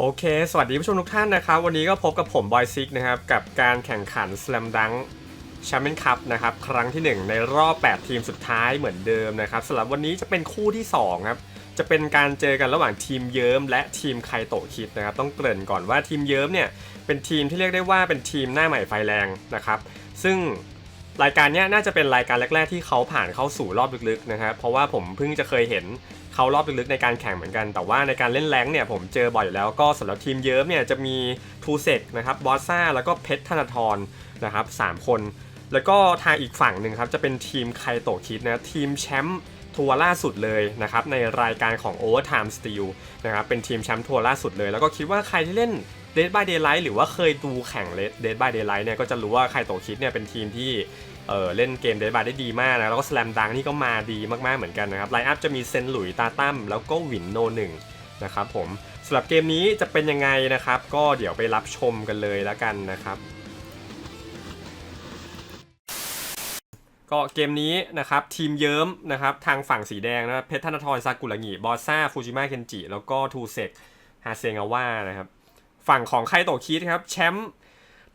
โอเค สวัสดีผู้ชมทุกท่านนะครับ วันนี้ก็พบกับผมบอยซิกนะครับ กับการแข่งขัน Slam Dunk แชมเปี้ยนคัพนะครับ ครั้งที่ 1 ในรอบ 8 ทีมสุดท้ายเหมือนเดิมนะครับสำหรับวันนี้จะเป็นคู่ที่ 2 ครับ จะเป็นการเจอกันระหว่างทีมเยิ้มและทีมไคโตคิดนะครับ ต้องเกริ่นก่อนว่าทีมเยิ้มเนี่ย เป็นทีมที่เรียกได้ว่าเป็นทีมหน้าใหม่ไฟแรงนะครับ ซึ่งรายการนี้น่าจะเป็นรายการแรก ๆ ที่เขาผ่านเข้าสู่รอบลึกๆนะครับ เพราะว่าผมเพิ่งจะเคยเห็น เขารอบลึกๆในการแข่งเหมือนกัน แต่ว่าในการเล่นแรงเนี่ยผมเจอบ่อยอยู่แล้วก็สำหรับทีมเยิ้มเนี่ยจะมีทูเซกนะครับบอสซ่าแล้วก็เพชรธนาธรนะครับสามคน แล้วก็ทางอีกฝั่งหนึ่งครับจะเป็นทีมไคโตคิดนะทีมแชมป์ทัวร์ล่าสุดเลยนะครับในรายการของ Overtime Steel นะครับเป็นทีมแชมป์ทัวร์ล่าสุดเลย แล้วก็คิดว่าใครที่เล่น Dead by Daylight หรือว่าเคยดูแข่ง Dead by Daylight เนี่ยก็จะรู้ว่าไคโตคิดเนี่ยเป็นทีมที่ เออเล่นเกม Dead by ได้ดีมากนะแล้วก็ Slam Dunk นี่ก็มาดีมากๆเหมือนกันนะครับไลน์อัพจะมีเซนหลุยตาตั้มแล้วก็วินโนหนึ่งนะครับผมสำหรับเกมนี้จะเป็นยังไงนะครับ ก็เดี๋ยวไปรับชมกันเลยแล้วกันนะครับก็เกมนี้นะครับทีมเยิ้มนะครับทางฝั่งสีแดงนะเพชรธนทรซากุระงิบอสซ่าฟูจิมะเคนจิ แล้วก็ทูเซกฮาเซงาว่านะครับฝั่งของไคโตคิดครับแชมป์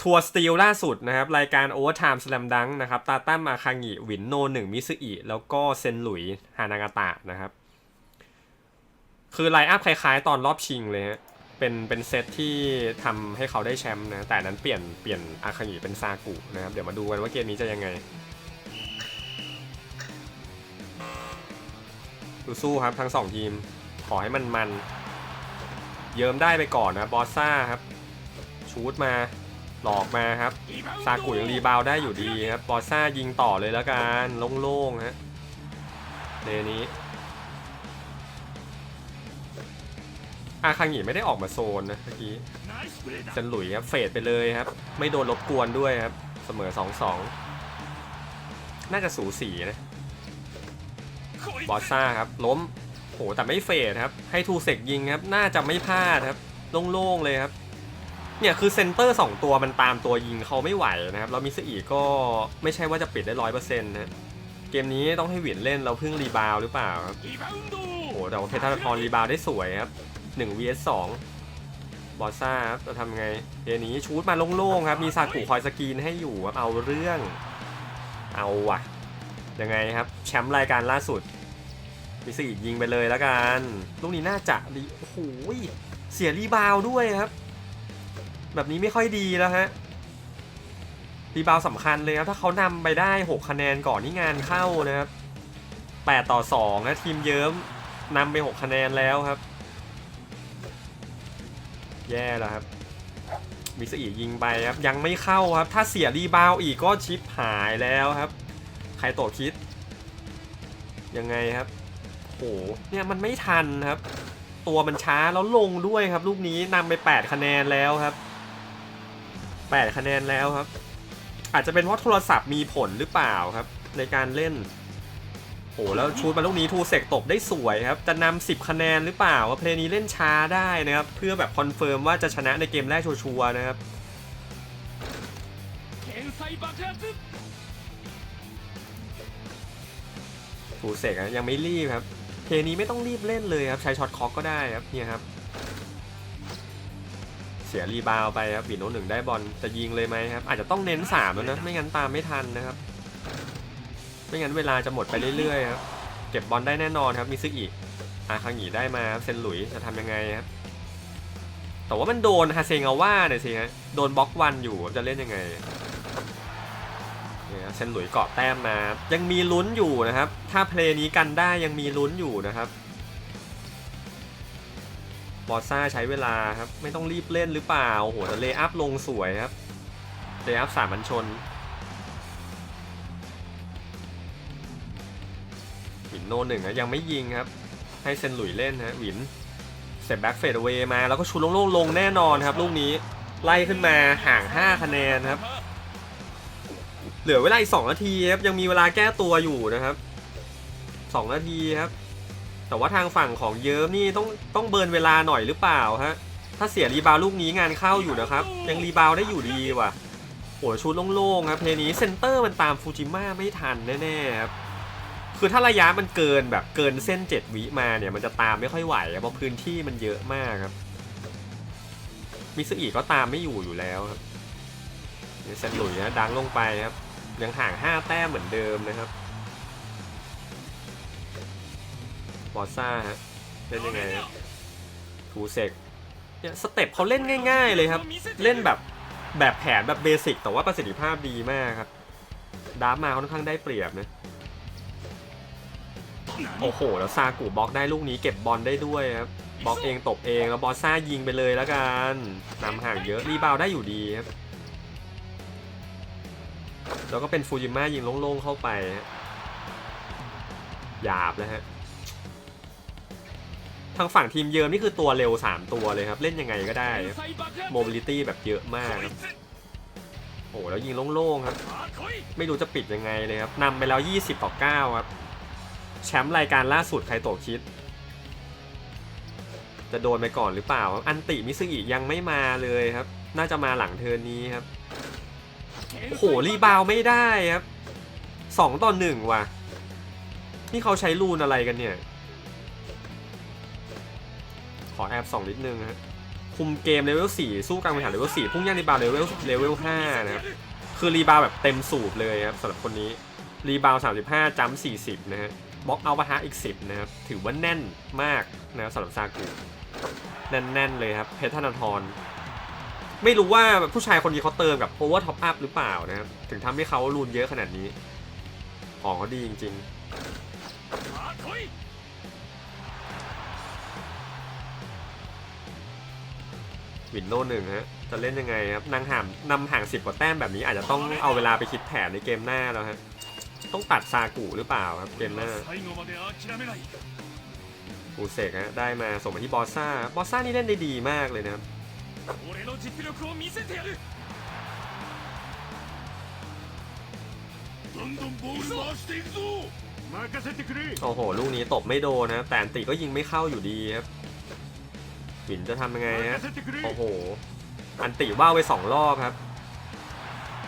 ทัวร์สตีลล่าสุดนะครับ รายการ Overtime Slam Dunk นะครับตาตั้มอาคางิวินโนหนึ่งมิซึอิแล้วก็เซนหลุยฮานางาตะนะครับ คือไลอัพคล้ายๆ ตอนรอบชิงเลยฮะเป็นเป็นเซตที่ทำให้เขาได้แชมป์นะ แต่นั้นเปลี่ยนเปลี่ยนอาคางิเป็นซากุนะครับ เดี๋ยวมาดูกันว่าเกมนี้จะยังไงสู้ครับทั้งสองทีม ขอให้มันมัน เยิ้มได้ไปก่อนนะบอสซ่าครับ ชูดมา หลอกมาครับซากุยังรีบาวได้อยู่ดีครับบอซ่ายิงต่อเลยแล้วกันโล่งๆฮะเลนี้อาคังหงีไม่ได้ออกมาโซนนะเมื่อกี้เซนหลุยครับเฟดไปเลยครับ ไม่โดนรบกวนด้วยครับ เสมอ 2-2 น่าจะสูสีนะบอสซ่าครับ ล้มโหแต่ไม่เฟดครับ ให้ทูเซกยิงครับ น่าจะไม่พลาดครับ โล่งๆเลยครับ เนี่ยคือเซนเตอร์ 2 ตัวมันตามตัวยิงเขาไม่ไหวนะครับแล้วมิสอีก็ไม่ใช่ว่าจะปิดได้ร้อยเปอร์เซ็นต์นะเกมนี้ต้องให้หวินเล่นเราเพิ่งรีบาวหรือเปล่าครับโหแต่ว่าเพชรธนรรีบาวได้สวยครับ1 vs 2บอสซ่าครับจะทำไงเกมนี้ชูดมาโล่งๆครับมีซากุคอยสกรีนให้อยู่ครับเอาเรื่องเอาว่ะยังไงครับแชมป์รายการล่าสุดมีสี่ยิงไปเลยแล้วกันลูกนี้น่าจะดีโอ้โหเสียรีบาวด้วยครับ แบบนี้ไม่ค่อยดีแล้วฮะรีบาวสำคัญเลยครับ ถ้าเขานำไปได้ 6 คะแนนก่อนนี่งานเข้านะครับ 8 ต่อ 2 นะทีมเยิ้มนำไป 6 คะแนนแล้วครับ แย่แล้วครับ มิสอียิงไปครับ ยังไม่เข้าครับ ถ้าเสียรีบาวอีกก็ชิปหายแล้วครับ ใครโตคิด ยังไงครับโหเนี่ยมันไม่ทันครับ ตัวมันช้าแล้วลงด้วยครับ ลูกนี้นำไป 8 คะแนนแล้วครับ 8 คะแนนแล้วครับ อาจจะเป็นเพราะโทรศัพท์มีผลหรือเปล่าครับ ในการเล่นโหแล้วชูดมาลูกนี้ทูเซกตบได้สวยครับ จะนำ10 คะแนนหรือเปล่าว่าเพลย์นี้เล่นช้าได้นะครับ เพื่อแบบคอนเฟิร์มว่าจะชนะในเกมแรกชัวร์นะครับฟูเซกยังไม่รีบครับ เพลย์นี้ไม่ต้องรีบเล่นเลยครับ ใช้ช็อตคอกก็ได้ครับเนี่ยครับ เสียรีบาวไปครับบีโนหนึ่งได้บอลจะยิงเลยไหมครับ อาจจะต้องเน้นสามแล้วนะ ไม่งั้นตามไม่ทันนะครับ ไม่งั้นเวลาจะหมดไปเรื่อยๆครับ เก็บบอลได้แน่นอนครับมิซึกอิอาคังหงีได้มาเซนหลุยจะทำยังไงครับ แต่ว่ามันโดนฮาเซงาว่าเนี่ยสิฮะ โดนบล็อกวันอยู่จะเล่นยังไงเนี่ยเซนหลุยเกาะแต้มมา ยังมีลุ้นอยู่นะครับ ถ้าเพลย์นี้กันได้ยังมีลุ้นอยู่นะครับ บอสซ่าใช้เวลาครับ ไม่ต้องรีบเล่นหรือเปล่าโอ้โหแต่เลย์อัพลงสวยครับเลย์อัพสามัญชนวินโนหนึ่งนะยังไม่ยิงครับ ให้เซนหลุยเล่นฮะวินเสร็จแบ็กเฟดเวมาแล้วก็ชูโลงลงแน่นอนครับ ลูกนี้ไล่ขึ้นมาห่าง 5 คะแนนครับ เหลือเวลาอีกสองนาทีครับยังมีเวลาแก้ตัวอยู่นะครับสองนาทีครับ แต่ว่าทางฝั่งของเยิ้มนี่ต้องต้องเบิร์นเวลาหน่อยหรือเปล่าฮะ ถ้าเสียรีบาวลูกนี้งานเข้าอยู่นะครับ ยังรีบาวได้อยู่ดีว่ะโหชุดโล่งๆครับเพลนี้เซนเตอร์มันตามฟูจิมะไม่ทันแน่ๆครับคือถ้าระยะมันเกินแบบเกินเส้น 7 วิมาเนี่ยมันจะตามไม่ค่อยไหวเพราะพื้นที่มันเยอะมากครับมิสอีก็ตามไม่อยู่อยู่แล้วครับเนี่ยเซนหลุยนะดังลงไปครับยังห่าง 5 แต้มเหมือนเดิมนะครับ บอสซ่าฮะเล่นยังไงครับทูเซกเนี่ยสเต็ปเขาเล่นง่าย ๆ เลยครับ เล่นแบบแบบแผนแบบเบสิกแต่ว่าประสิทธิภาพดีมากครับดาร์มาค่อนข้างได้เปรียบนะโอ้โห แล้วซากุบล็อกได้ลูกนี้เก็บบอลได้ด้วยครับบล็อกเองตบเองแล้วบอสซ่ายิงไปเลยแล้วกันนำห่างเยอะรีบาวได้อยู่ดีครับแล้วก็เป็นฟูจิมะยิงโล่งๆเข้าไป หยาบนะฮะ ทางฝั่งทีมเยิมนี่คือตัวเร็ว 3 ตัวเลยครับ เล่นยังไงก็ได้โมบิลิตี้แบบเยอะมากครับโอ้โหแล้วยิงโล่งๆครับ ไม่รู้จะปิดยังไงเลยครับนำไปแล้ว 20 ต่อ 9 ครับ แชมป์รายการล่าสุดใครตะคิด จะโดนไปก่อนหรือเปล่า อันติมิซึอิยังไม่มาเลยครับ น่าจะมาหลังเทิร์นนี้ครับ โอ้โห รีบาวไม่ได้ครับสองต่อหนึ่งว่ะ นี่เขาใช้รูนอะไรกันเนี่ย อแอบสองนิดนึงฮะคุมเกมเลเวล4สู้กลางบริหารเลเวล4พุ่งย่างรีบาวเลเวลเลเวล5นะครับคือรีบาวแบบเต็มสูบเลยครับสำหรับคนนี้รีบาว35จัมป์40นะฮะบล็อกเอาปะทะอีก 10นะครับถือว่าแน่นมากนะครับสำหรับซากุแน่นๆเลยครับเพชรธนาธรไม่รู้ว่าผู้ชายคนนี้เขาเติมกับโอเวอร์ท็อปอัพหรือเปล่านะครับถึงทำให้เขารูนเยอะขนาดนี้ของเขาดีจริงๆ วินโน่หนึ่งฮะ จะเล่นยังไงครับนางหางนำห่างสิบกว่าแต้มแบบนี้อาจจะต้องเอาเวลาไปคิดแผนในเกมหน้าแล้วฮะ ต้องตัดซากุหรือเปล่าครับเกมหน้าอูเซกฮะได้มาส่งมาที่บอสซ่า บอสซ่านี่เล่นได้ดีมากเลยนะโอ้โห ลูกนี้ตบไม่โดนนะ แต่นตีก็ยิงไม่เข้าอยู่ดีครับ หินจะทำยังไงฮะโอ้โห อันติว่าไปสองรอบครับ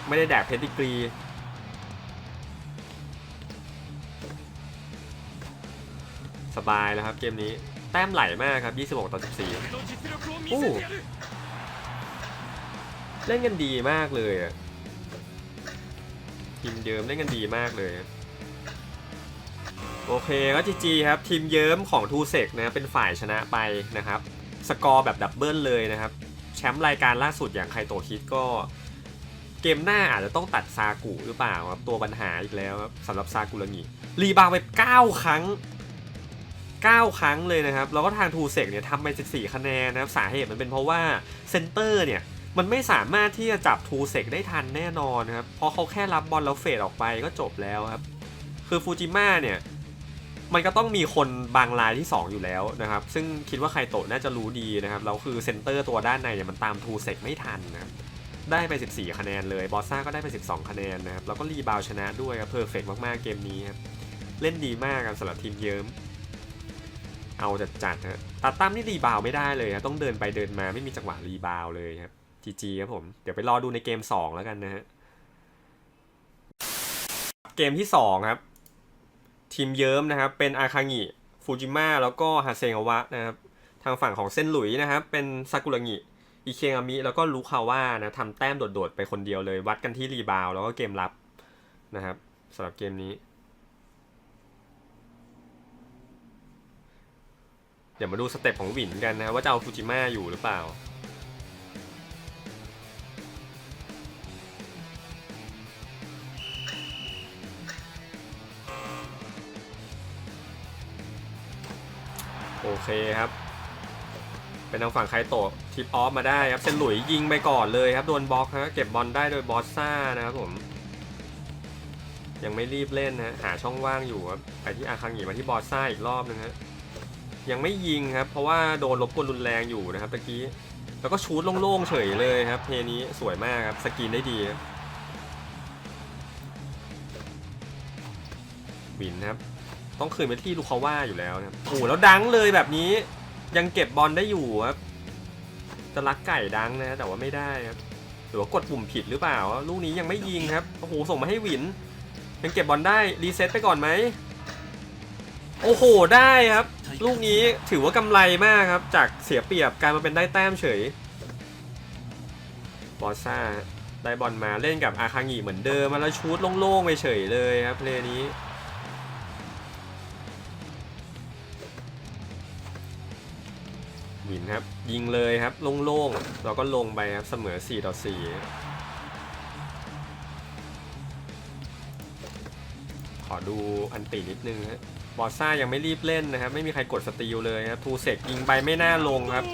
ไม่ได้แดกเพนติกรี สบายแล้วครับเกมนี้ แต้มไหลมากครับ 26 ต่อ 14โอ้เล่นกันดีมากเลยทีมเยิมเล่นกันดีมากเลย โอเคก็จีจีครับ ทีมเยิมของทูเซกนะเป็นฝ่ายชนะไปนะครับ สกอร์แบบดับเบิลเลยนะครับ แชมป์รายการล่าสุดอย่างไคโตคิดก็เกมหน้าอาจจะต้องตัดซากุหรือเปล่าครับตัวปัญหาอีกแล้วครับสำหรับซากุระงิรีบาวไป 9 ครั้ง 9 ครั้งเลยนะครับ แล้วก็ทางทูเซกเนี่ยทำไป 14 คะแนนนะครับ สาเหตุมันเป็นเพราะว่าเซนเตอร์เนี่ย มันไม่สามารถที่จะจับทูเซกได้ทันแน่นอนครับ เพราะเขาแค่รับบอลแล้วเฟดออกไปก็จบแล้วครับ คือฟูจิมะเนี่ย มันก็ต้องมีคนบางรายที่ 2 อยู่แล้วนะครับ ซึ่งคิดว่าไคโตะน่าจะรู้ดีนะครับ แล้วคือเซนเตอร์ตัวด้านในเนี่ยมันตามทูเซกไม่ทันนะครับได้ไป 14 คะแนนเลย บอสซ่าก็ได้ไป 12 คะแนนนะครับ แล้วก็รีบาวชนะด้วยครับเพอร์เฟกมากๆ เกมนี้ครับ เล่นดีมากครับสำหรับทีมเยิ้ม เอาจัดจัดฮะตาตั้มนี่รีบาวไม่ได้เลยครับต้องเดินไปเดินมาไม่มีจังหวะรีบาวเลยครับจีจีครับผม เดี๋ยวไปรอดูในเกม 2 แล้วกันนะฮะ เกมที่ 2 ครับ ทีมเยิ้มนะครับ เป็นอาคางิฟูจิมะแล้วก็ฮาเซงาวะนะครับ ทางฝั่งของเส้นหลุยนะครับ เป็นซากุระงิอิเคงามิแล้วก็ลูคาว่านะทำแต้มโดดๆ ไปคนเดียวเลย วัดกันที่รีบาวแล้วก็เกมรับนะครับสำหรับเกมนี้ เดี๋ยวมาดูสเต็ปของวินกันนะว่าจะเอาฟูจิมะอยู่หรือเปล่า โอเคครับ เป็นทางฝั่งไคโตะทิปออฟมาได้ครับเซนหลุยยิงไปก่อนเลยครับโดนบล็อกฮะเก็บบอลได้โดยบอสซ่านะครับผม ยังไม่รีบเล่นนะหาช่องว่างอยู่ครับไปที่อาคังหงีมาที่บอสซ่าอีกรอบนึงฮะยังไม่ยิงครับ เพราะว่าโดนรบกวนรุนแรงอยู่นะครับตะกี้แล้วก็ชูดโล่งๆเฉยเลยครับเพนี้สวยมากครับสกรีนได้ดีครับบินครับ ต้องคืนไปที่ลูกคาว่าอยู่แล้วนะครับโอ้โหแล้วดังเลยแบบนี้ยังเก็บบอลได้อยู่ครับจะรักไก่ดังนะแต่ว่าไม่ได้ครับหรือว่ากดปุ่มผิดหรือเปล่า ลูกนี้ยังไม่ยิงครับโอ้โหส่งมาให้วิน ยังเก็บบอลได้รีเซ็ตไปก่อนไหมโอ้โหได้ครับ ลูกนี้ถือว่ากำไรมากครับ จากเสียเปรียบกลายมาเป็นได้แต้มเฉยบอซ่าได้บอลมาเล่นกับอาคางิเหมือนเดิมมาแล้วชูดโล่งๆไปเฉยเลยครับเพลนี้ินครับ ยิงเลยครับ โล่งๆ เราก็ลงไปครับ เสมอ 4 ต่อ 4 ขอดูอันตินิดนึงฮะบอสซ่ายังไม่รีบเล่นนะครับ ไม่มีใครกดสตีลเลยครับ ทูเซกยิงไปไม่น่าลงครับ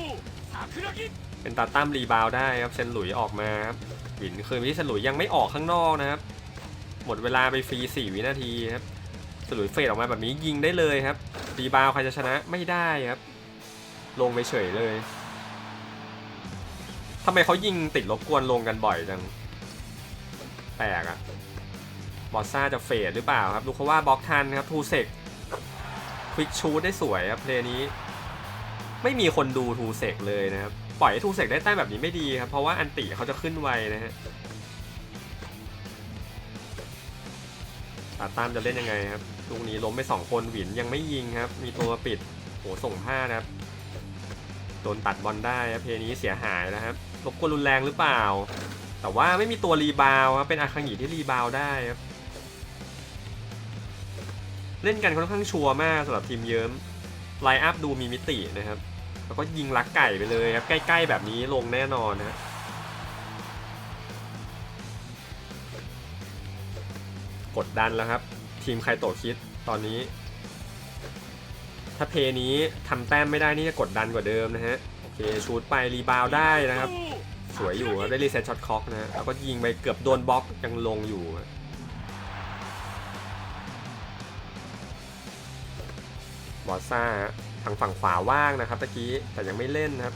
เป็นตาตั้มรีบาวได้ครับ เซนหลุยออกมาครับวินคืนที่เซนหลุยยังไม่ออกข้างนอกนะครับ หมดเวลาไปฟรี 4 วินาทีครับเซนหลุยเฟดออกมาแบบนี้ยิงได้เลยครับรีบาวใครจะชนะไม่ได้ครับ ลงไปเฉยเลยทำไมเขายิงติดรบกวนลงกันบ่อยจัง แปลกอะบอสซ่าจะเฟดหรือเปล่าครับ ลูกเขาว่าบล็อกทันครับ ทูเซกควิกชูดได้สวยครับเพลนี้ ไม่มีคนดูทูเซกเลยนะครับ ปล่อยให้ทูเซกได้แต้มแบบนี้ไม่ดีครับ เพราะว่าอันติเขาจะขึ้นไวนะฮะตาตามจะเล่นยังไงครับลูกนี้ล้มไปสองคนหวินยังไม่ยิงครับ มีตัวปิดโหส่งพลานะครับ โดนตัดบอลได้ครับเพลนี้เสียหายนะครับรบกวนรุนแรงหรือเปล่า แต่ว่าไม่มีตัวรีบาวครับเป็นอาคังิที่รีบาวได้ครับเล่นกันค่อนข้างชัวร์มากสำหรับทีมเยิ้มไลอัพดูมีมิตินะครับ แล้วก็ยิงลักไก่ไปเลยครับ ใกล้ๆแบบนี้ลงแน่นอนนะกดดันแล้วครับ ทีมใครโตคิดตอนนี้ ถ้าเพนี้ทำแต้มไม่ได้นี่จะกดดันกว่าเดิมนะฮะ โอเคชูดไปรีบาวได้นะครับ สวยอยู่ได้รีเซ็ตช็อตคอกนะฮะแล้วก็ยิงไปเกือบโดนบล็อกยังลงอยู่บอสซ่าทางฝั่งขวาว่างนะครับตะกี้แต่ยังไม่เล่นนะครับ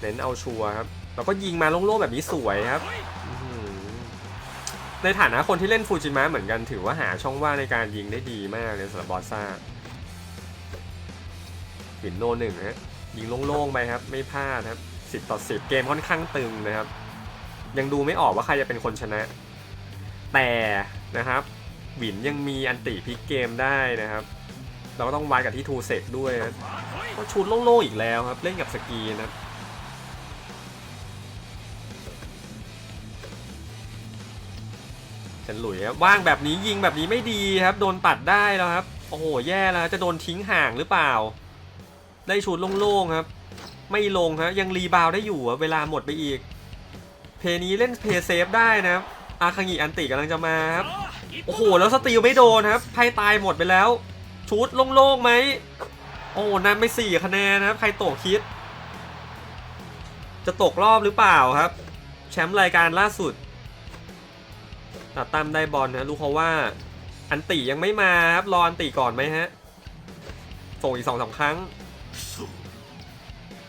เน้นเอาชัวร์ครับแล้วก็ยิงมาโล่งๆแบบนี้สวยครับในฐานะคนที่เล่นฟูจิมะเหมือนกันถือว่าหาช่องว่างในการยิงได้ดีมากเลยสำหรับบอสซ่า ถึโนหนึ่งฮะยิงโล่งๆไปครับ ไม่พลาดครับสิบต่อสิบเกมค่อนข้างตึงนะครับ ยังดูไม่ออกว่าใครจะเป็นคนชนะ แต่นะครับหวินยังมีอันติพลิกเกมได้นะครับ เราก็ต้องวัดกับที่ทูเซกด้วยนะก็ชุดโล่งๆอีกแล้วครับ เล่นกับสกีนะฉันหลุยครับว่างแบบนี้ยิงแบบนี้ไม่ดีครับ โดนตัดได้แล้วครับ โอ้โห แย่แล้วจะโดนทิ้งห่างหรือเปล่า ได้ชุดโล่งๆครับ ไม่ลงฮะยังรีบาวได้อยู่เวลาหมดไปอีก เพนี้เล่นเพย์เซฟได้นะครัอาคังอีอันติกำลังจะมาครับโอ้โหแล้วสตีลไม่โดนครับไพ่ตายหมดไปแล้ว ชุดโล่งๆไหมโอ้นำไปสี่คะแนนนะครับใครตกคิด จะตกรอบหรือเปล่าครับ แชมป์รายการล่าสุดตัดตามได้บอลนะลูกเขาว่า อันติยังไม่มาครับรออันติก่อนไหมฮะส่งอีกสองสาครั้ง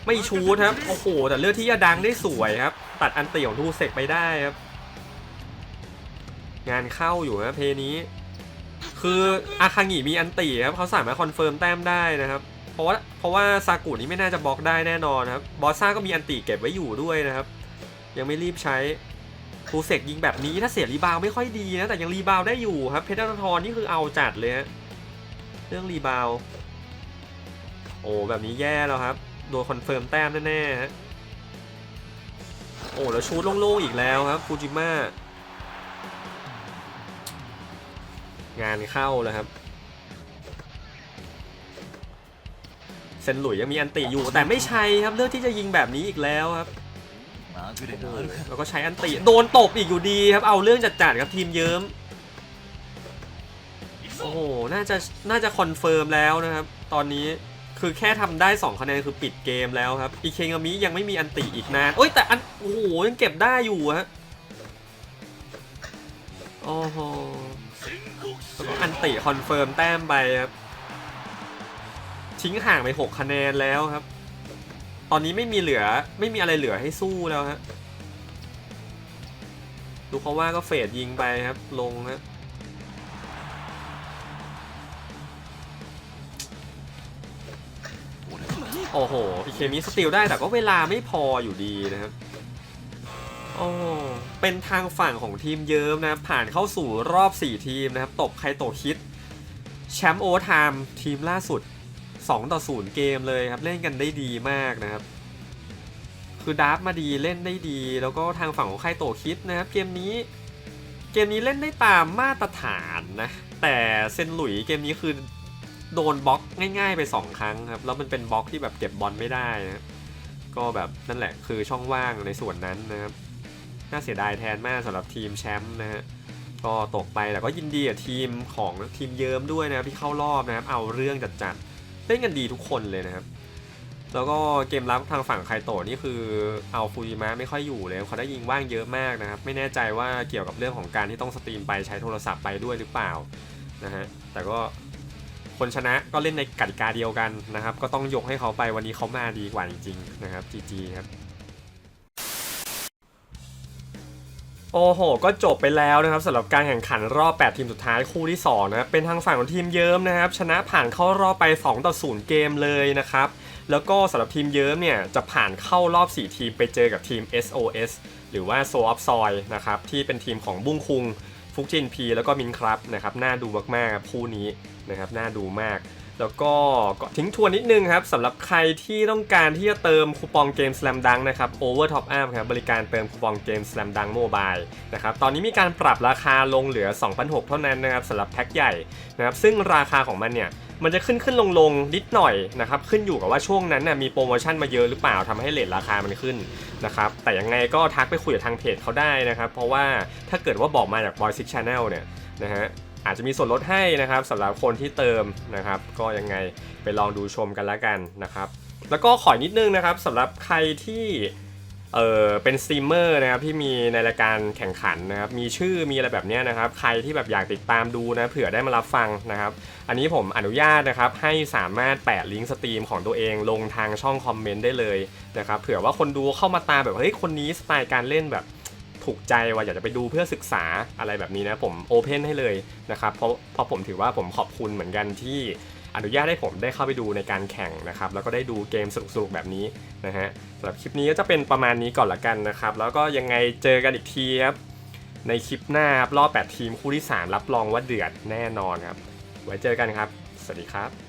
ไม่ชูดครับ โอ้โห แต่เลือกที่จะดังได้สวยครับ ตัดอันเติของทูเซกไปได้ครับ งานเข้าอยู่นะเพลนี้ คืออาคางิมีอันติครับเขาสามารถคอนเฟิร์มแต้มได้นะครับ เพราะว่าเพราะว่าซากุนี่ไม่น่าจะบล็อกได้แน่นอนครับ บอสซ่าก็มีอันติเก็บไว้อยู่ด้วยนะครับ ยังไม่รีบใช้ทูเซกยิงแบบนี้ถ้าเสียรีบาวไม่ค่อยดีนะแต่ยังรีบาวได้อยู่ครับเพชรนทรนี่คือเอาจัดเลยฮะเรื่องรีบาว โอ้แบบนี้แย่แล้วครับ โดนคอนเฟิร์มแต้มแน่ๆฮะโอ้แล้วชูดโล่งๆอีกแล้วครับฟูจิมะงานเข้าแล้วครับเซนหลุยยังมีอันติอยู่แต่ไม่ใช่ครับเลือกที่จะยิงแบบนี้อีกแล้วครับแล้วก็ใช้อันติโดนตบอีกอยู่ดีครับเอาเรื่องจัดๆครับทีมเยิ้มโอ้น่าจะน่าจะคอนเฟิร์มแล้วนะครับ ตอนนี้ คือแค่ทำได้ 2 คะแนนคือปิดเกมแล้วครับอีเคงามิยังไม่มีอันติอีกนานเอ้ยแต่อันโอ้โหยังเก็บได้อยู่ฮะโอ้โหแล้วก็อันติคอนเฟิร์มแต้มไปครับทิ้งห่างไป 6 คะแนนแล้วครับ ตอนนี้ไม่มีเหลือไม่มีอะไรเหลือให้สู้แล้วฮะดูเขาว่าก็เฟดยิงไปครับ ลงฮะ โอ้โหอีเคมิสติลได้แต่ก็เวลาไม่พออยู่ดีนะครับโอ้เป็นทางฝั่งของทีมเยิ้มนะผ่านเข้าสู่รอบ 4 ทีมนะครับ ตบใครตกคิดแชมป์โอเวน์ทม์ทีมล่าสุด 2 ต่อ 0 เกมเลยครับ เล่นกันได้ดีมากนะครับ คือดาร์ฟมาดีเล่นได้ดี แล้วก็ทางฝั่งของไคโตคิดนะครับ เกมนี้ เกมนี้เล่นได้ตามมาตรฐานนะ แต่เซนหลุยเกมนี้คือ โดนบล็อกง่าย ๆ ไป 2 ครั้งครับ แล้วมันเป็นบล็อกที่แบบเก็บบอลไม่ได้นะก็แบบนั่นแหละคือช่องว่างในส่วนนั้นนะครับ น่าเสียดายแทนมากสำหรับทีมแชมป์นะฮะ ก็ตกไปแต่ก็ยินดีกับทีมของทีมเยิมด้วยนะครับที่เข้ารอบนะครับ เอาเรื่องจัดๆเล่นกันดีทุกคนเลยนะครับ แล้วก็เกมรับทางฝั่งไคโตะนี่คือเอาฟูจิมะไม่ค่อยอยู่เลยเขาได้ยิงว่างเยอะมากนะครับ ไม่แน่ใจว่าเกี่ยวกับเรื่องของการที่ต้องสตรีมไปใช้โทรศัพท์ไปด้วยหรือเปล่านะฮะ แต่ก็ คนชนะก็เล่นในกติกาเดียวกันนะครับ ก็ต้องยกให้เขาไปวันนี้เขามาดีกว่าจริงๆนะครับ GG ครับโอ้โห ก็จบไปแล้วนะครับสำหรับการแข่งขันรอบ 8 ทีมสุดท้ายคู่ที่ 2 นะครับ เป็นทางฝั่งของทีมเยิ้มนะครับ ชนะผ่านเข้ารอบไป 2 ต่อ 0 เกมเลยนะครับ แล้วก็สำหรับทีมเยิ้มเนี่ย จะผ่านเข้ารอบ 4 ทีมไปเจอกับทีม SOS หรือว่า Soul of Soy นะครับ ที่เป็นทีมของบุ้งคุง ฟุกจินพีแล้วก็มินครับนะครับน่าดูมากๆคู่นี้นะครับน่าดูมาก แล้วก็ทิ้งทวนนิดนึงครับสำหรับใครที่ต้องการที่จะเติมคูปองเกม Slam Dunk นะครับ Over Top Up ครับบริการเติมคูปองเกม Slam Dunk Mobile นะครับตอนนี้มีการปรับราคาลงเหลือ 2,600 เท่านั้นนะครับสำหรับแพ็คใหญ่นะครับซึ่งราคาของมันเนี่ยมันจะขึ้นขึ้นลงลงนิดหน่อยนะครับขึ้นอยู่กับว่าช่วงนั้นน่ะมีโปรโมชั่นมาเยอะหรือเปล่าทำให้เลทราคามันขึ้นนะครับแต่ยังไงก็ทักไปคุยกับทางเพจเขาได้นะครับ เพราะว่าถ้าเกิดว่าบอกมาจาก Boy Six Channel เนี่ยนะฮะ อาจจะมีส่วนลดให้นะครับสำหรับคนที่เติมนะครับ ก็ยังไงไปลองดูชมกันแล้วกันนะครับ แล้วก็ขอนิดนึงนะครับสำหรับใครที่เออเป็นสตรีมเมอร์นะครับที่มีในรายการแข่งขันนะครับมีชื่อมีอะไรแบบนี้นะครับ ใครที่แบบอยากติดตามดูนะเผื่อได้มารับฟังนะครับ อันนี้ผมอนุญาตนะครับให้สามารถแปะลิงก์สตรีมของตัวเองลงทางช่องคอมเมนต์ได้เลยนะครับเผื่อว่าคนดูเข้ามาตามแบบเฮ้ยคนนี้สไตล์การเล่นแบบ ถูกใจว่าอยากจะไปดูเพื่อศึกษาอะไรแบบนี้นะผมโอเพนให้เลยนะครับเพราะเพราะผมถือว่าผมขอบคุณเหมือนกันที่อนุญาตให้ผมได้เข้าไปดูในการแข่งนะครับ แล้วก็ได้ดูเกมสนุกๆแบบนี้นะฮะสำหรับคลิปนี้ก็จะเป็นประมาณนี้ก่อนละกันนะครับ แล้วก็ยังไงเจอกันอีกทีครับในคลิปหน้าครับรอบ 8 ทีมคู่ที่ 3 รับรองว่าเดือดแน่นอนครับ ไว้เจอกันครับ สวัสดีครับ